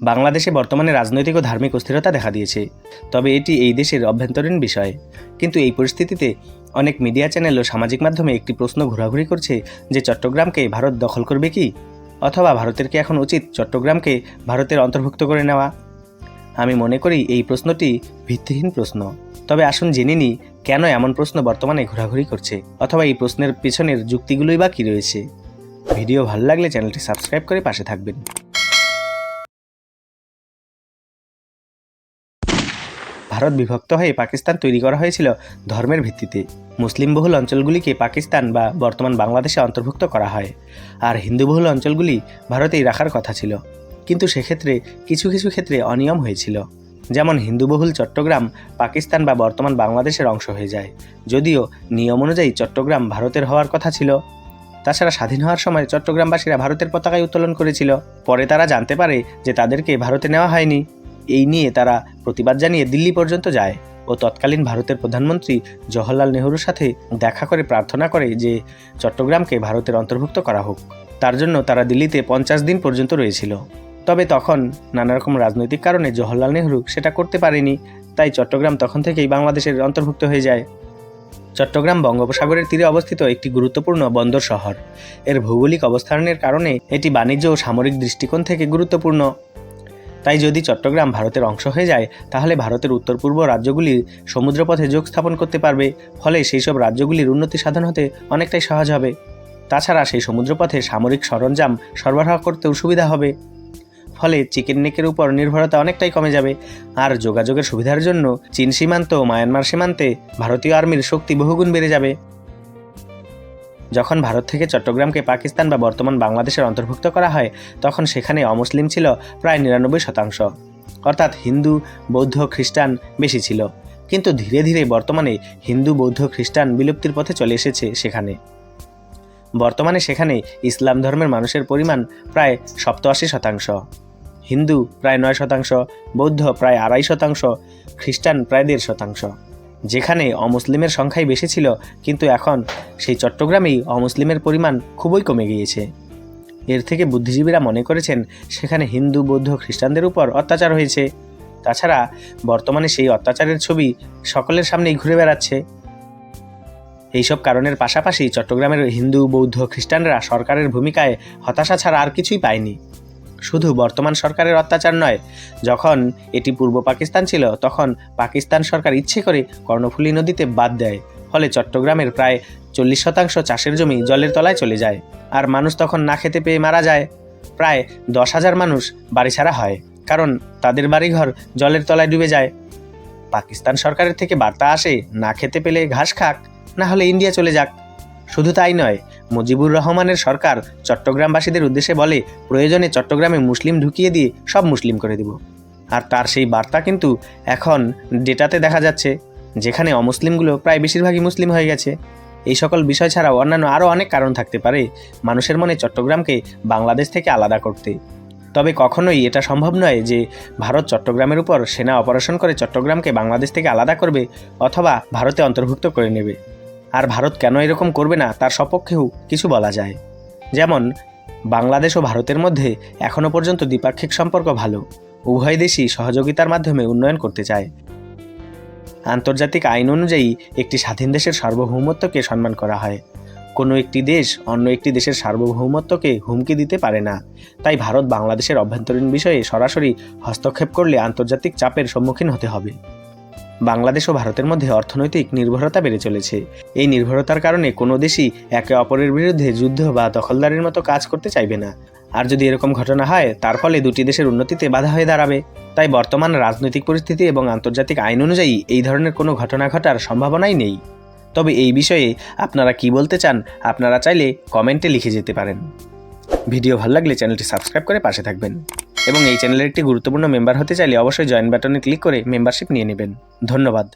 বাংলাদেশে বর্তমানে রাজনৈতিক ও ধার্মিক অস্থিরতা দেখা দিয়েছে। তবে এটি এই দেশের অভ্যন্তরীণ বিষয়। কিন্তু এই পরিস্থিতিতে অনেক মিডিয়া চ্যানেল ও সামাজিক মাধ্যমে একটি প্রশ্ন ঘোরাঘুরি করছে যে চট্টগ্রামকে ভারত দখল করবে কি? অথবা ভারতের কি এখন উচিত চট্টগ্রামকে ভারতের অন্তর্ভুক্ত করে নেওয়া? আমি মনে করি এই প্রশ্নটি ভিত্তিহীন প্রশ্ন। তবে আসুন জেনে নিই, কেন এমন প্রশ্ন বর্তমানে ঘোরাঘুরি করছে? অথবা এই প্রশ্নের পেছনের যুক্তিগুলোই বা কী রয়েছে? ভিডিও ভালো লাগলে চ্যানেলটি সাবস্ক্রাইব করে পাশে থাকবেন। ভারত বিভক্ত হয়ে পাকিস্তান তৈরি করা হয়েছিল ধর্মের ভিত্তিতে। মুসলিম বহুল অঞ্চলগুলিকে পাকিস্তান বা বর্তমান বাংলাদেশে অন্তর্ভুক্ত করা হয়। আর হিন্দু বহুল অঞ্চলগুলি ভারতেই রাখার কথা ছিল। কিন্তু সেক্ষেত্রে কিছু কিছু ক্ষেত্রে অনিয়ম হয়েছিল। যেমন হিন্দুবহুল চট্টগ্রাম পাকিস্তান বা বর্তমান বাংলাদেশের অংশ হয়ে যায়। যদিও নিয়ম অনুযায়ী চট্টগ্রাম ভারতের হওয়ার কথা ছিল। তাছাড়া স্বাধীন হওয়ার সময় চট্টগ্রামবাসীরা ভারতের পতাকায় উত্তোলন করেছিল। পরে তারা জানতে পারে যে তাদেরকে ভারতে নেওয়া হয়নি। এই নিয়ে তারা প্রতিবাদ জানিয়ে দিল্লি পর্যন্ত যায় ও তৎকালীন ভারতের প্রধানমন্ত্রী জওহরলাল নেহরুর সাথে দেখা করে প্রার্থনা করে যে চট্টগ্রামকে ভারতের অন্তর্ভুক্ত করা হোক। তার জন্য তারা দিল্লিতে পঞ্চাশ দিন পর্যন্ত রয়েছিল। তবে তখন নানা রকম রাজনৈতিক কারণে জওহরলাল নেহরু সেটা করতে পারেনি, তাই চট্টগ্রাম তখন থেকেই বাংলাদেশের অন্তর্ভুক্ত হয়ে যায়। চট্টগ্রাম বঙ্গোপসাগরের তীরে অবস্থিত একটি গুরুত্বপূর্ণ বন্দর শহর। এর ভৌগোলিক অবস্থানের কারণে এটি বাণিজ্য ও সামরিক দৃষ্টিকোণ থেকে গুরুত্বপূর্ণ। তাই যদি চট্টগ্রাম ভারতের অংশ হয়ে যায়, তাহলে ভারতের উত্তর পূর্ব রাজ্যগুলির সমুদ্রপথে যোগ স্থাপন করতে পারবে, ফলে সেই সব রাজ্যগুলির উন্নতি সাধন হতে অনেকটাই সহজ হবে। তাছাড়া সেই সমুদ্রপথে সামরিক সরঞ্জাম সরবরাহ করতেও সুবিধা হবে। ফলে চিকেন নেকের উপর নির্ভরতা অনেকটাই কমে যাবে। আর যোগাযোগের সুবিধার জন্য চীন সীমান্ত ও মায়ানমার সীমান্তে ভারতীয় আর্মির শক্তি বহুগুণ বেড়ে যাবে। যখন ভারত থেকে চট্টগ্রামকে পাকিস্তান বা বর্তমান বাংলাদেশের অন্তর্ভুক্ত করা হয়, তখন সেখানে অমুসলিম ছিল প্রায় নিরানব্বই শতাংশ। অর্থাৎ হিন্দু, বৌদ্ধ, খ্রিস্টান বেশি ছিল। কিন্তু ধীরে ধীরে বর্তমানে হিন্দু, বৌদ্ধ, খ্রিস্টান বিলুপ্তির পথে চলে এসেছে সেখানে। বর্তমানে সেখানে ইসলাম ধর্মের মানুষের পরিমাণ প্রায় সপ্তআশি শতাংশ। হিন্দু প্রায় নয় শতাংশ, বৌদ্ধ প্রায় আড়াই শতাংশ, খ্রিস্টান প্রায় দেড় শতাংশ। যেখানে অমুসলিমের সংখ্যাই বেশি ছিল, কিন্তু এখন সেই চট্টগ্রামেই অমুসলিমের পরিমাণ খুবই কমে গিয়েছে। এর থেকে বুদ্ধিজীবীরা মনে করেছেন, সেখানে হিন্দু, বৌদ্ধ, খ্রিস্টানদের উপর অত্যাচার হয়েছে। তাছাড়া বর্তমানে সেই অত্যাচারের ছবি সকলের সামনেই ঘুরে বেড়াচ্ছে। এইসব কারণের পাশাপাশি চট্টগ্রামের হিন্দু, বৌদ্ধ, খ্রিস্টানরা সরকারের ভূমিকায় হতাশা ছাড়া আর কিছুই পায়নি। শুধু বর্তমান সরকারের অত্যাচার নয়, যখন এটি পূর্ব পাকিস্তান ছিল, তখন পাকিস্তান সরকার ইচ্ছে করে কর্ণফুলী নদীতে বাদ দেয়, ফলে চট্টগ্রামের প্রায় চল্লিশ শতাংশ চাষের জমি জলের তলায় চলে যায়, আর মানুষ তখন না খেতে পেয়ে মারা যায়। প্রায় দশ হাজার মানুষ বাড়ি ছাড়া হয়, কারণ তাদের বাড়িঘর জলের তলায় ডুবে যায়। পাকিস্তান সরকারের থেকে বার্তা আসে, না খেতে পেলে ঘাস খাক, না হলে ইন্ডিয়া চলে যাক। শুধু তাই নয়, মুজিবুর রহমানের সরকার চট্টগ্রামবাসীদের উদ্দেশ্যে বলে, প্রয়োজনে চট্টগ্রামে মুসলিম ঢুকিয়ে দিয়ে সব মুসলিম করে দিব। আর তার সেই বার্তা কিন্তু এখন ডেটাতে দেখা যাচ্ছে, যেখানে অমুসলিমগুলো প্রায় বেশিরভাগই মুসলিম হয়ে গেছে। এই সকল বিষয় ছাড়াও অন্যান্য আরও অনেক কারণ থাকতে পারে মানুষের মনে চট্টগ্রামকে বাংলাদেশ থেকে আলাদা করতে। তবে কখনোই এটা সম্ভব নয় যে ভারত চট্টগ্রামের উপর সেনা অপারেশন করে চট্টগ্রামকে বাংলাদেশ থেকে আলাদা করবে অথবা ভারতে অন্তর্ভুক্ত করে নেবে। আর ভারত কেন এরকম করবে না তার সপক্ষেও কিছু বলা যায়। যেমন, বাংলাদেশ ও ভারতের মধ্যে এখনও পর্যন্ত দ্বিপাক্ষিক সম্পর্ক ভালো। উভয় দেশই সহযোগিতার মাধ্যমে উন্নয়ন করতে চায়। আন্তর্জাতিক আইন অনুযায়ী একটি স্বাধীন দেশের সার্বভৌমত্বকে সম্মান করা হয়। কোনো একটি দেশ অন্য একটি দেশের সার্বভৌমত্বকে হুমকি দিতে পারে না। তাই ভারত বাংলাদেশের অভ্যন্তরীণ বিষয়ে সরাসরি হস্তক্ষেপ করলে আন্তর্জাতিক চাপের সম্মুখীন হতে হবে। বাংলাদেশ ও ভারতের মধ্যে অর্থনৈতিক নির্ভরতা বেড়ে চলেছে। এই নির্ভরতার কারণে কোনো দেশই একে অপরের বিরুদ্ধে যুদ্ধ বা দখলদারির মতো কাজ করতে চাইবে না। আর যদি এরকম ঘটনা হয়, তার ফলে দুটি দেশের উন্নতিতে বাধা হয়ে দাঁড়াবে। তাই বর্তমান রাজনৈতিক পরিস্থিতি এবং আন্তর্জাতিক আইন অনুযায়ী এই ধরনের কোনো ঘটনা ঘটার সম্ভাবনাই নেই। তবে এই বিষয়ে আপনারা কি বলতে চান, আপনারা চাইলে কমেন্টে লিখে যেতে পারেন। ভিডিও ভালো লাগলে চ্যানেলটি সাবস্ক্রাইব করে পাশে থাকবেন। এবং এই চ্যানেলের একটি গুরুত্বপূর্ণ মেম্বার হতে চাইলে অবশ্যই জয়েন বাটনে ক্লিক করে মেম্বারশিপ নিয়ে নেবেন। ধন্যবাদ।